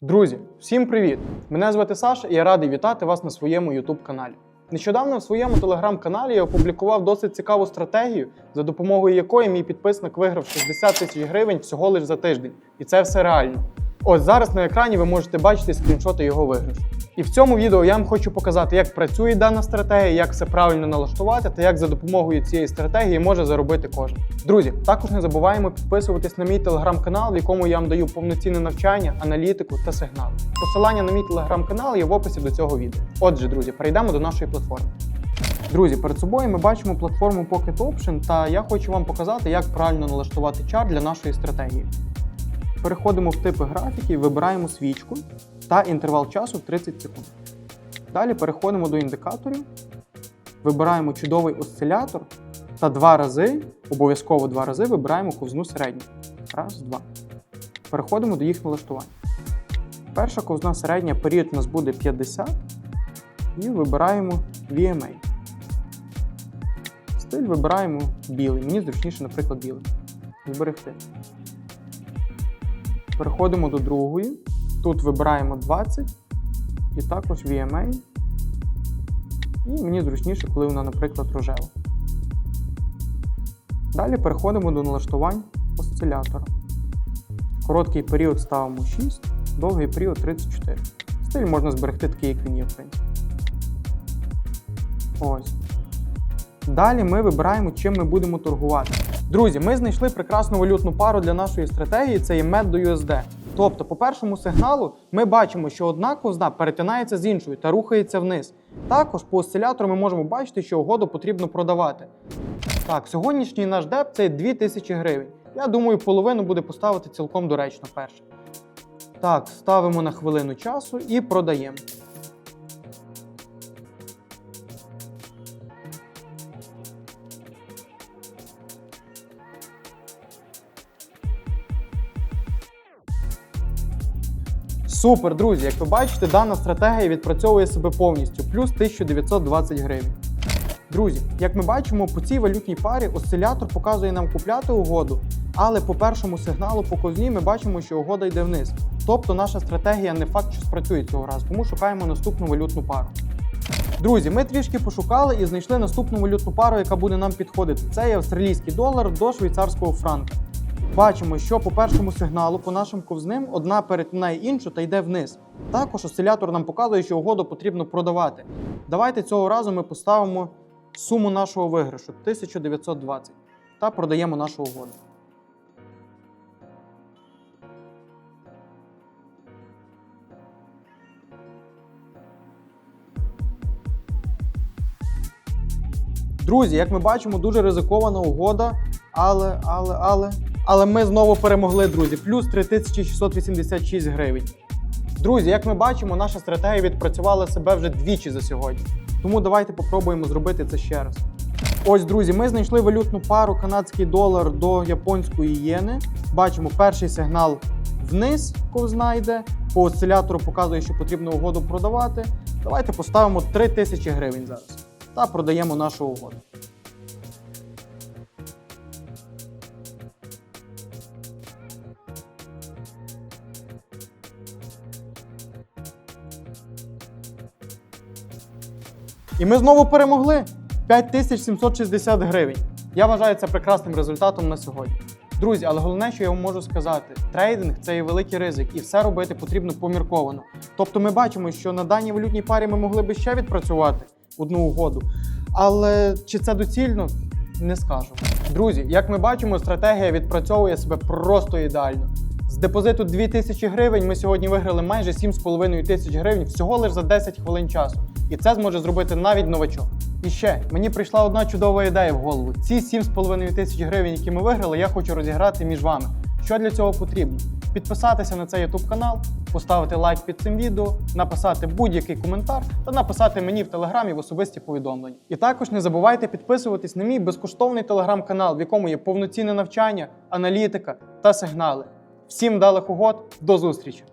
Друзі, всім привіт! Мене звати Саша і я радий вітати вас на своєму YouTube каналі. Нещодавно в своєму телеграм-каналі я опублікував досить цікаву стратегію, за допомогою якої мій підписник виграв 60 тисяч гривень всього лиш за тиждень. І це все реально. Ось зараз на екрані ви можете бачити скріншоти його виграшу. І в цьому відео я вам хочу показати, як працює дана стратегія, як все правильно налаштувати та як за допомогою цієї стратегії може заробити кожен. Друзі, також не забуваємо підписуватись на мій телеграм-канал, в якому я вам даю повноцінне навчання, аналітику та сигнали. Посилання на мій телеграм-канал є в описі до цього відео. Отже, друзі, перейдемо до нашої платформи. Друзі, перед собою ми бачимо платформу Pocket Option, та я хочу вам показати, як правильно налаштувати чар для нашої стратегії. Переходимо в типи графіків, вибираємо свічку та інтервал часу 30 секунд. Далі переходимо до індикаторів, вибираємо чудовий осцилятор та два рази, обов'язково два рази вибираємо ковзну середню. Раз, два. Переходимо до їх налаштування. Перша ковзна середня період у нас буде 50 і вибираємо VMA. Стиль вибираємо білий. Мені зручніше, наприклад, білий. Зберегти. Переходимо до другої. Тут вибираємо 20 і також VMA. І мені зручніше, коли вона, наприклад, рожева. Далі переходимо до налаштувань осцилятора. Короткий період ставимо 6, довгий період 34. Стиль можна зберегти такий, як він є, в принципі. Ось. Далі ми вибираємо, чим ми будемо торгувати. Друзі, ми знайшли прекрасну валютну пару для нашої стратегії це є MED до USD. Тобто, по першому сигналу ми бачимо, що одна ковзна перетинається з іншою та рухається вниз. Також по осцилятору ми можемо бачити, що угоду потрібно продавати. Так, сьогоднішній наш деп це 2000 гривень. Я думаю, половину буде поставити цілком доречно перше. Так, ставимо на хвилину часу і продаємо. Супер, друзі! Як ви бачите, дана стратегія відпрацьовує себе повністю, плюс 1920 гривень. Друзі, як ми бачимо, по цій валютній парі осцилятор показує нам купляти угоду, але по першому сигналу по ковзні ми бачимо, що угода йде вниз. Тобто наша стратегія не факт, що спрацює цього разу, тому шукаємо наступну валютну пару. Друзі, ми трішки пошукали і знайшли наступну валютну пару, яка буде нам підходити. Це є австралійський долар до швейцарського франка. Бачимо, що по першому сигналу, по нашим ковзним, одна перетинає іншу та йде вниз. Також осцилятор нам показує, що угоду потрібно продавати. Давайте цього разу ми поставимо суму нашого виграшу 1920 та продаємо нашу угоду. Друзі, як ми бачимо, дуже ризикована угода, але, але, але. Але ми знову перемогли, друзі. Плюс 3686 гривень. Друзі, як ми бачимо, наша стратегія відпрацювала себе вже двічі за сьогодні. Тому давайте попробуємо зробити це ще раз. Ось, друзі, ми знайшли валютну пару канадський долар до японської єни. Бачимо перший сигнал вниз, ковзна йде. По осцилятору показує, що потрібно угоду продавати. Давайте поставимо 3000 гривень зараз та продаємо нашу угоду. І ми знову перемогли 5760 гривень. Я вважаю це прекрасним результатом на сьогодні. Друзі, але головне, що я вам можу сказати, трейдинг це є великий ризик, і все робити потрібно помірковано. Тобто ми бачимо, що на даній валютній парі ми могли би ще відпрацювати одну угоду. Але чи це доцільно? Не скажу. Друзі, як ми бачимо, стратегія відпрацьовує себе просто ідеально. З депозиту 2000 гривень ми сьогодні виграли майже 7,5 тисяч гривень всього лише за 10 хвилин часу. І це зможе зробити навіть новачок. І ще мені прийшла одна чудова ідея в голову. Ці 7,5 тисяч гривень, які ми виграли, я хочу розіграти між вами. Що для цього потрібно? Підписатися на цей YouTube канал, поставити лайк під цим відео, написати будь-який коментар та написати мені в телеграмі в особисті повідомлення. І також не забувайте підписуватись на мій безкоштовний телеграм-канал, в якому є повноцінне навчання, аналітика та сигнали. Всім вдалих угод, до зустрічі!